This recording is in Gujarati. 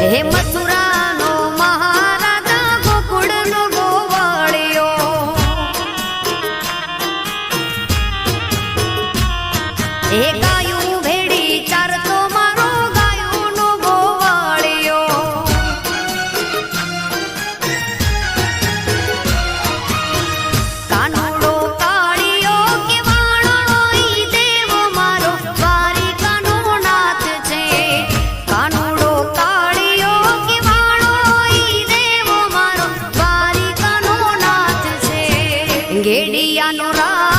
હે મથુરાનો મહારાજા ગોકુળનો ગોવાળિયો. ગેડિયાનો રા